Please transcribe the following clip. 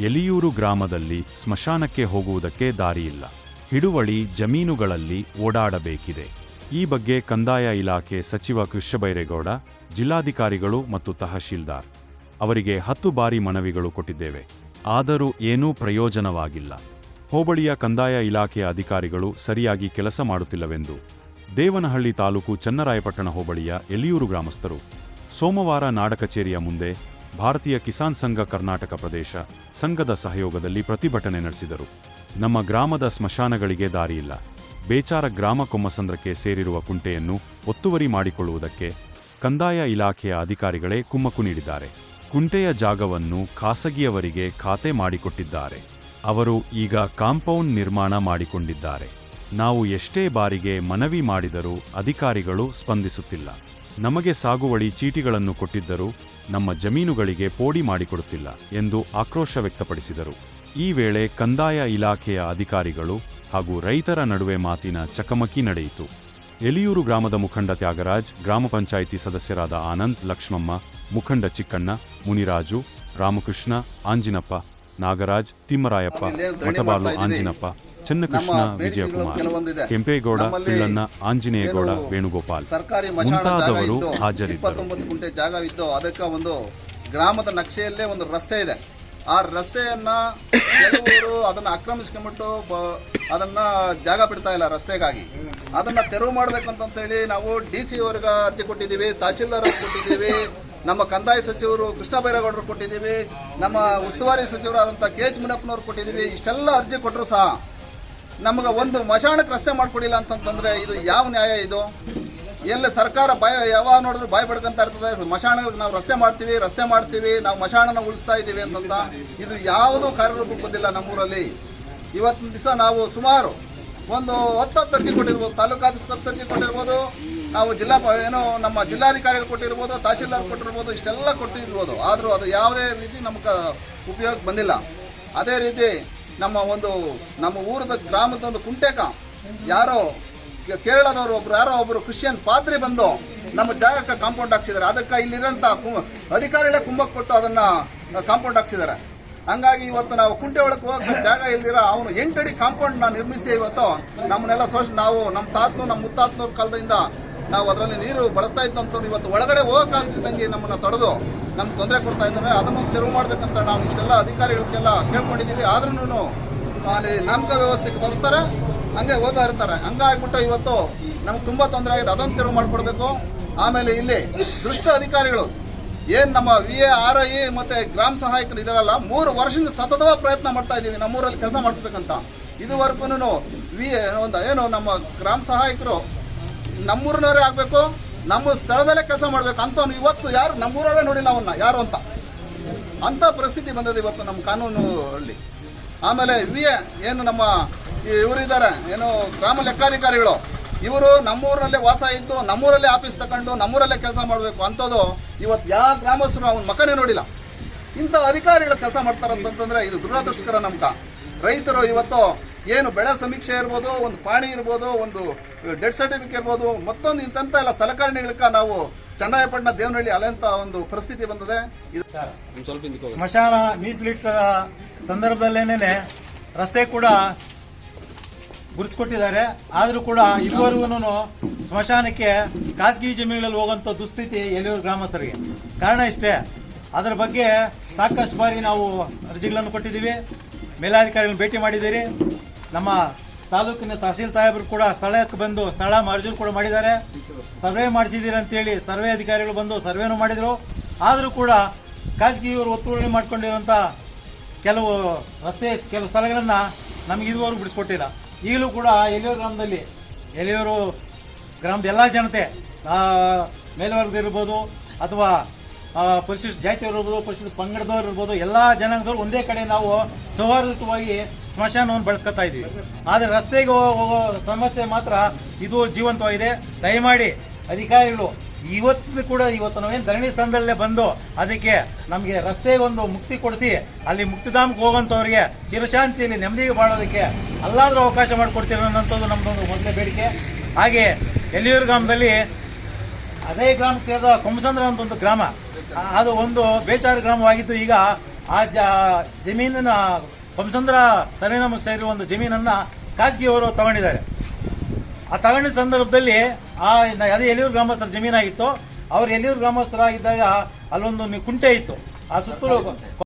ಎಲಿಯೂರು ಗ್ರಾಮದಲ್ಲಿ ಸ್ಮಶಾನಕ್ಕೆ ಹೋಗುವುದಕ್ಕೆ ದಾರಿಯಿಲ್ಲ. ಹಿಡುವಳಿ ಜಮೀನುಗಳಲ್ಲಿ ಓಡಾಡಬೇಕಿದೆ. ಈ ಬಗ್ಗೆ ಕಂದಾಯ ಇಲಾಖೆ ಸಚಿವ ಕೃಷ್ಣಬೈರೇಗೌಡ, ಜಿಲ್ಲಾಧಿಕಾರಿಗಳು ಮತ್ತು ತಹಶೀಲ್ದಾರ್ ಅವರಿಗೆ ಹತ್ತು ಬಾರಿ ಮನವಿಗಳು ಕೊಟ್ಟಿದ್ದೇವೆ. ಆದರೂ ಏನೂ ಪ್ರಯೋಜನವಾಗಿಲ್ಲ. ಹೋಬಳಿಯ ಕಂದಾಯ ಇಲಾಖೆಯ ಅಧಿಕಾರಿಗಳು ಸರಿಯಾಗಿ ಕೆಲಸ ಮಾಡುತ್ತಿಲ್ಲವೆಂದು ದೇವನಹಳ್ಳಿ ತಾಲೂಕು ಚನ್ನರಾಯಪಟ್ಟಣ ಹೋಬಳಿಯ ಎಲಿಯೂರು ಗ್ರಾಮಸ್ಥರು ಸೋಮವಾರ ನಾಡಕಚೇರಿಯ ಮುಂದೆ ಭಾರತೀಯ ಕಿಸಾನ್ ಸಂಘ ಕರ್ನಾಟಕ ಪ್ರದೇಶ ಸಂಘದ ಸಹಯೋಗದಲ್ಲಿ ಪ್ರತಿಭಟನೆ ನಡೆಸಿದರು. ನಮ್ಮ ಗ್ರಾಮದ ಸ್ಮಶಾನಗಳಿಗೆ ದಾರಿಯಿಲ್ಲ. ಬೇಚಾರ ಗ್ರಾಮ ಕುಮ್ಮಸಂದ್ರಕ್ಕೆ ಸೇರಿರುವ ಕುಂಟೆಯನ್ನು ಒತ್ತುವರಿ ಮಾಡಿಕೊಳ್ಳುವುದಕ್ಕೆ ಕಂದಾಯ ಇಲಾಖೆಯ ಅಧಿಕಾರಿಗಳೇ ಕುಮ್ಮಕ್ಕು ನೀಡಿದ್ದಾರೆ. ಕುಂಟೆಯ ಜಾಗವನ್ನು ಖಾಸಗಿಯವರಿಗೆ ಖಾತೆ ಮಾಡಿಕೊಟ್ಟಿದ್ದಾರೆ. ಅವರು ಈಗ ಕಾಂಪೌಂಡ್ ನಿರ್ಮಾಣ ಮಾಡಿಕೊಂಡಿದ್ದಾರೆ. ನಾವು ಎಷ್ಟೇ ಬಾರಿಗೆ ಮನವಿ ಮಾಡಿದರೂ ಅಧಿಕಾರಿಗಳು ಸ್ಪಂದಿಸುತ್ತಿಲ್ಲ. ನಮಗೆ ಸಾಗುವಳಿ ಚೀಟಿಗಳನ್ನು ಕೊಟ್ಟಿದ್ದರೂ ನಮ್ಮ ಜಮೀನುಗಳಿಗೆ ಪೋಡಿ ಮಾಡಿಕೊಡುತ್ತಿಲ್ಲ ಎಂದು ಆಕ್ರೋಶ ವ್ಯಕ್ತಪಡಿಸಿದರು. ಈ ವೇಳೆ ಕಂದಾಯ ಇಲಾಖೆಯ ಅಧಿಕಾರಿಗಳು ಹಾಗೂ ರೈತರ ನಡುವೆ ಮಾತಿನ ಚಕಮಕಿ ನಡೆಯಿತು. ಎಲಿಯೂರು ಗ್ರಾಮದ ಮುಖಂಡ ತ್ಯಾಗರಾಜ್, ಗ್ರಾಮ ಪಂಚಾಯಿತಿ ಸದಸ್ಯರಾದ ಆನಂದ್, ಲಕ್ಷ್ಮಮ್ಮ, ಮುಖಂಡ ಚಿಕ್ಕಣ್ಣ, ಮುನಿರಾಜು, ರಾಮಕೃಷ್ಣ, ಆಂಜಿನಪ್ಪ, ನಾಗರಾಜ್, ತಿಮ್ಮರಾಯಪ್ಪ ಮಠಬಾಲು ಆಂಜಿನಪ್ಪ ಚನ್ನಕೃಷ್ಣ ನಮ್ಮ ವಿಜಯಕುಮಾರ್ ಕೆಲವೊಂದಿದೆ. ಕೆಂಪೇಗೌಡ ಪಿಳ್ಳಣ್ಣ ಆಂಜನೇಯಗೌಡ ವೇಣುಗೋಪಾಲ್ ಸರ್ಕಾರಿ ಮುಂತಾದವರು ಹಾಜರಿದ್ದರು. ಗುಂಟೆ ಜಾಗವಿದ್ದು ಅದಕ್ಕೆ ಒಂದು ಗ್ರಾಮದ ನಕ್ಷೆಯಲ್ಲೇ ಒಂದು ರಸ್ತೆ ಇದೆ. ಆ ರಸ್ತೆಯನ್ನ ಕೆಲವರು ಅದನ್ನ ಆಕ್ರಮಿಸ್ಕೊಂಡ್ಬಿಟ್ಟು ಅದನ್ನ ಜಾಗ ಬಿಡ್ತಾ ಇಲ್ಲ ರಸ್ತೆಗಾಗಿ. ಅದನ್ನ ತೆರವು ಮಾಡ್ಬೇಕಂತಂತೇಳಿ ನಾವು ಡಿ ಸಿ ಅವ್ರಿಗೆ ಅರ್ಜಿ ಕೊಟ್ಟಿದ್ದೀವಿ ತಹಶೀಲ್ದಾರ್ ಕೊಟ್ಟಿದ್ದೀವಿ ನಮ್ಮ ಕಂದಾಯ ಸಚಿವರು ಕೃಷ್ಣ ಬೈರೇಗೌಡರು ಕೊಟ್ಟಿದ್ದೀವಿ ನಮ್ಮ ಉಸ್ತುವಾರಿ ಸಚಿವರಾದಂಥ ಕೆ ಎಚ್ ಮುನಪ್ಪನವ್ರು ಕೊಟ್ಟಿದ್ದೀವಿ ಇಷ್ಟೆಲ್ಲ ಅರ್ಜಿ ಕೊಟ್ಟರು ಸಹ ನಮಗೆ ಒಂದು ಮಶಾಣಕ್ಕೆ ರಸ್ತೆ ಮಾಡಿಕೊಡಿಲ್ಲ ಅಂತಂತಂದ್ರೆ ಇದು ಯಾವ ನ್ಯಾಯ ಇದು? ಎಲ್ಲ ಸರ್ಕಾರ ಭಯ ಯಾವಾಗ ನೋಡಿದ್ರು ಭಯ ಪಡ್ಕೊಂತ ಇರ್ತದೆ. ಮಶಾಣಗಳಿಗೆ ನಾವು ರಸ್ತೆ ಮಾಡ್ತೀವಿ ರಸ್ತೆ ಮಾಡ್ತೀವಿ, ನಾವು ಮಶಾಣನ ಉಳಿಸ್ತಾ ಇದ್ದೀವಿ ಅಂತಂತ ಇದು ಯಾವುದೂ ಕಾರ್ಯರೂಪಕ್ಕೆ ಬಂದಿಲ್ಲ ನಮ್ಮೂರಲ್ಲಿ. ಇವತ್ತಿನ ದಿವಸ ನಾವು ಸುಮಾರು ಒಂದು ಹತ್ತು ಹತ್ತು ಅರ್ಜಿ ಕೊಟ್ಟಿರ್ಬೋದು, ತಾಲೂಕು ಆಫೀಸ್ಗೆ ಹತ್ತು ಅರ್ಜಿ ಕೊಟ್ಟಿರ್ಬೋದು, ನಾವು ಜಿಲ್ಲಾ ಏನೋ ನಮ್ಮ ಜಿಲ್ಲಾಧಿಕಾರಿಗಳು ಕೊಟ್ಟಿರ್ಬೋದು, ತಹಶೀಲ್ದಾರ್ ಕೊಟ್ಟಿರ್ಬೋದು, ಇಷ್ಟೆಲ್ಲ ಕೊಟ್ಟಿರ್ಬೋದು. ಆದರೂ ಅದು ಯಾವುದೇ ರೀತಿ ನಮ್ಗೆ ಉಪಯೋಗಕ್ಕೆ ಬಂದಿಲ್ಲ. ಅದೇ ರೀತಿ ನಮ್ಮ ಒಂದು, ನಮ್ಮ ಊರದ ಗ್ರಾಮದ ಒಂದು ಕುಂಟೆಕ. ಯಾರೋ ಕೇರಳದವರು ಒಬ್ರು, ಯಾರೋ ಒಬ್ರು ಕ್ರಿಶ್ಚಿಯನ್ ಪಾದ್ರಿ ಬಂದು ನಮ್ಮ ಜಾಗಕ್ಕೆ ಕಾಂಪೌಂಡ್ ಹಾಕ್ಸಿದ್ದಾರೆ. ಅದಕ್ಕೆ ಇಲ್ಲಿರೋಂಥ ಅಧಿಕಾರಿಗಳೇ ಕುಂಭಕ್ಕೆ ಕೊಟ್ಟು ಅದನ್ನ ಕಾಂಪೌಂಡ್ ಹಾಕ್ಸಿದ್ದಾರೆ. ಹಂಗಾಗಿ ಇವತ್ತು ನಾವು ಕುಂಟೆ ಒಳಗೆ ಹೋಗಕ್ಕೆ ಜಾಗ ಇಲ್ದಿರ ಅವನು ಎಂಟಡಿ ಕಾಂಪೌಂಡ್ನ ನಿರ್ಮಿಸಿ ಇವತ್ತು ನಮ್ಮನ್ನೆಲ್ಲ ಸೋಷ್, ನಾವು ನಮ್ಮ ತಾತನು, ನಮ್ಮ ಮುತ್ತಾತನ ಕಾಲದಿಂದ ನಾವು ಅದರಲ್ಲಿ ನೀರು ಬಳಸ್ತಾ ಇದ್ದಂಥವ್ರು ಇವತ್ತು ಒಳಗಡೆ ಹೋಗಕ್ಕಾಗ್ತಿದ್ದಂಗೆ ನಮ್ಮನ್ನ ತೊಡೆದು ನಮ್ಗೆ ತೊಂದರೆ ಕೊಡ್ತಾ ಇದ್ದಾರೆ. ಅದನ್ನು ತೆರವು ಮಾಡ್ಬೇಕಂತ ನಾವು ಇಷ್ಟೆಲ್ಲ ಅಧಿಕಾರಿಗಳಿಗೆಲ್ಲ ಕೇಳ್ಕೊಂಡಿದ್ದೀವಿ. ಆದ್ರೂ ಅಲ್ಲಿ ನಾಮಕ ವ್ಯವಸ್ಥೆಗೆ ಬರ್ತಾರೆ, ಹಂಗೆ ಓದ್ತಾ ಇರ್ತಾರೆ. ಹಂಗಾಗ್ಬಿಟ್ಟು ಇವತ್ತು ನಮ್ಗೆ ತುಂಬಾ ತೊಂದರೆ ಆಗಿದೆ. ಅದೊಂದು ತೆರವು ಮಾಡಿಕೊಡ್ಬೇಕು. ಆಮೇಲೆ ಇಲ್ಲಿ ದೃಷ್ಟ ಅಧಿಕಾರಿಗಳು, ಏನ್ ನಮ್ಮ ವಿ ಎ ಆರ್ ಐ ಮತ್ತೆ ಗ್ರಾಮ ಸಹಾಯಕರು ಇದರಲ್ಲ, ಮೂರು ವರ್ಷದಿಂದ ಸತತವಾಗಿ ಪ್ರಯತ್ನ ಮಾಡ್ತಾ ಇದ್ದೀವಿ. ನಮ್ಮೂರಲ್ಲಿ ಕೆಲಸ ಮಾಡಿಸ್ಬೇಕಂತ. ಇದುವರೆಗೂ ವಿ ಒಂದು ಏನು ನಮ್ಮ ಗ್ರಾಮ ಸಹಾಯಕರು ನಮ್ಮೂರಿನವರೇ ಆಗಬೇಕು, ನಮ್ಮ ಸ್ಥಳದಲ್ಲೇ ಕೆಲಸ ಮಾಡಬೇಕು, ಅಂತವ್ನು ಇವತ್ತು ಯಾರು? ನಮ್ಮೂರವರೇ ನೋಡಿಲ್ಲ ಅವನ್ನ. ಯಾರು ಅಂತ. ಅಂತ ಪರಿಸ್ಥಿತಿ ಬಂದಿದೆ ಇವತ್ತು ನಮ್ಮ ಕಾನೂನು ಅಲ್ಲಿ ಆಮೇಲೆ ವಿ ಏನು ನಮ್ಮ ಇವರಿದ್ದಾರೆ ಏನು ಗ್ರಾಮ ಲೆಕ್ಕಾಧಿಕಾರಿಗಳು, ಇವರು ನಮ್ಮೂರಲ್ಲೇ ವಾಸ ಇದ್ದು, ನಮ್ಮೂರಲ್ಲೇ ಆಫೀಸ್ ತಗೊಂಡು ನಮ್ಮೂರಲ್ಲೇ ಕೆಲಸ ಮಾಡಬೇಕು ಅಂಥದ್ದು ಇವತ್ತು ಯಾವ ಗ್ರಾಮಸ್ಥರು ಅವನ ಮಕ್ಕನೇ ನೋಡಿಲ್ಲ. ಇಂಥ ಅಧಿಕಾರಿಗಳು ಕೆಲಸ ಮಾಡ್ತಾರಂತಂದ್ರೆ ಇದು ದುರದೃಷ್ಟಕರ ನಮ್ಕ ರೈತರು ಇವತ್ತು ಏನು ಬೆಳೆ ಸಮೀಕ್ಷೆ ಇರ್ಬೋದು ಒಂದು ಪಾಣಿ ಇರ್ಬೋದು ಒಂದು ಡೆಡ್ ಸರ್ಟಿಫಿಕೇಟ್ ಇರ್ಬೋದು ಮತ್ತೊಂದು ಇಂಥ ಎಲ್ಲ ಸಲಕರಣೆಗಳಕ್ಕ ನಾವು ಚನ್ನರಾಯಪಟ್ಟಣ ದೇವನಹಳ್ಳಿ ಅಲೆಂತ ಒಂದು ಪರಿಸ್ಥಿತಿ ಬಂದಿದೆ. ಇದು ಸ್ಮಶಾನ ಮೀಸಲಿಟ್ಟ ಸಂದರ್ಭದಲ್ಲೇನೆ ರಸ್ತೆ ಕೂಡ ಗುರುತಿಸ್ಕೊಟ್ಟಿದ್ದಾರೆ. ಆದರೂ ಕೂಡ ಇದುವರೆಗೂ ಸ್ಮಶಾನಕ್ಕೆ ಖಾಸಗಿ ಜಮೀನುಗಳಲ್ಲಿ ಹೋಗುವಂಥ ದುಸ್ಥಿತಿ ಎಲ್ಲಿಯವರು ಗ್ರಾಮಸ್ಥರಿಗೆ. ಕಾರಣ ಇಷ್ಟೇ ಅದರ ಬಗ್ಗೆ ಸಾಕಷ್ಟು ಬಾರಿ ನಾವು ಅರ್ಜಿಗಳನ್ನು ಕೊಟ್ಟಿದ್ದೀವಿ. ಮೇಲಾಧಿಕಾರಿಗಳನ್ನು ಭೇಟಿ ಮಾಡಿದ್ದೀರಿ. ನಮ್ಮ ತಾಲೂಕಿನ ತಹಸೀಲ್ ಸಾಹೇಬರು ಕೂಡ ಸ್ಥಳಕ್ಕೆ ಬಂದು ಸ್ಥಳ ಮಾರ್ಜೂರು ಕೂಡ ಮಾಡಿದ್ದಾರೆ. ಸರ್ವೆ ಮಾಡಿಸಿದ್ದೀರಿ ಅಂತೇಳಿ ಸರ್ವೆ ಅಧಿಕಾರಿಗಳು ಬಂದು ಸರ್ವೆನೂ ಮಾಡಿದರು. ಆದರೂ ಕೂಡ ಖಾಸಗಿಯವರು ಒತ್ತುವರಿ ಮಾಡ್ಕೊಂಡಿರುವಂಥ ಕೆಲವು ರಸ್ತೆ, ಕೆಲವು ಸ್ಥಳಗಳನ್ನು ನಮಗೆ ಇದುವರೆಗೂ ಬಿಡಿಸ್ಕೊಟ್ಟಿಲ್ಲ. ಈಗಲೂ ಕೂಡ ಎಲಿಯೂರು ಗ್ರಾಮದಲ್ಲಿ, ಎಲಿಯೂರು ಗ್ರಾಮದ ಎಲ್ಲ ಜನತೆ ಮೇಲ್ವರ್ಗದ ಇರ್ಬೋದು ಅಥವಾ ಪರಿಶಿಷ್ಟ ಜಾತಿಯವರು ಇರ್ಬೋದು, ಪರಿಶಿಷ್ಟ ಪಂಗಡದವ್ರು ಇರ್ಬೋದು, ಎಲ್ಲ ಜನಾಂಗದವರು ಒಂದೇ ಕಡೆ ನಾವು ಸೌಹಾರ್ದಯುತವಾಗಿ ಸ್ಮಶಾನವನ್ನು ಬಳಸ್ಕೊತಾ ಇದ್ದೀವಿ. ಆದರೆ ರಸ್ತೆಗೆ ಹೋಗೋ ಸಮಸ್ಯೆ ಮಾತ್ರ ಇದು ಜೀವಂತವಾಗಿದೆ. ದಯಮಾಡಿ ಅಧಿಕಾರಿಗಳು, ಇವತ್ತು ಕೂಡ ಇವತ್ತು ನಾವೇನು ಧರಣಿ ಸ್ಥಾನದಲ್ಲೇ ಬಂದು ಅದಕ್ಕೆ ನಮಗೆ ರಸ್ತೆಗೆ ಒಂದು ಮುಕ್ತಿ ಕೊಡಿಸಿ, ಅಲ್ಲಿ ಮುಕ್ತಿಧಾಮಕ್ಕೆ ಹೋಗೋಂಥವ್ರಿಗೆ ಚಿರಶಾಂತಿಯಲ್ಲಿ ನೆಮ್ಮದಿಗೆ ಬಾಳೋದಕ್ಕೆ ಅಲ್ಲಾದರೂ ಅವಕಾಶ ಮಾಡಿಕೊಡ್ತೀರ ಅನ್ನೋಂಥದ್ದು ನಮ್ಮದೊಂದು ಮೊದಲೇ ಬೇಡಿಕೆ. ಹಾಗೆ ಎಲ್ಲಿಯೂರು ಗ್ರಾಮದಲ್ಲಿ ಅದೇ ಗ್ರಾಮಕ್ಕೆ ಸೇರಿದ ಕೊಂಬಸಂದ್ರ ಅಂತ ಒಂದು ಗ್ರಾಮ ಅದು ಒಂದು ಬೇಚಾರ ಗ್ರಾಮವಾಗಿದ್ದು ಈಗ ಆ ಜಮೀನಿನ ಪಂಸಂದ್ರ ಸರ್ವೆ ನಂಬರ್ ಸೇರಿರುವ ಒಂದು ಜಮೀನನ್ನು ಖಾಸಗಿಯವರು ತಗೊಂಡಿದ್ದಾರೆ. ಆ ತಗೊಂಡಿದ್ದ ಸಂದರ್ಭದಲ್ಲಿ ಆ, ಅದೇ ಎಲಿಯೂರು ಗ್ರಾಮಸ್ಥರ ಜಮೀನಾಗಿತ್ತು. ಅವ್ರು ಎಲಿಯೂರು ಗ್ರಾಮಸ್ಥರಾಗಿದ್ದಾಗ ಅಲ್ಲೊಂದು ಕುಂಟೆ ಇತ್ತು. ಆ ಸುತ್ತಲೂ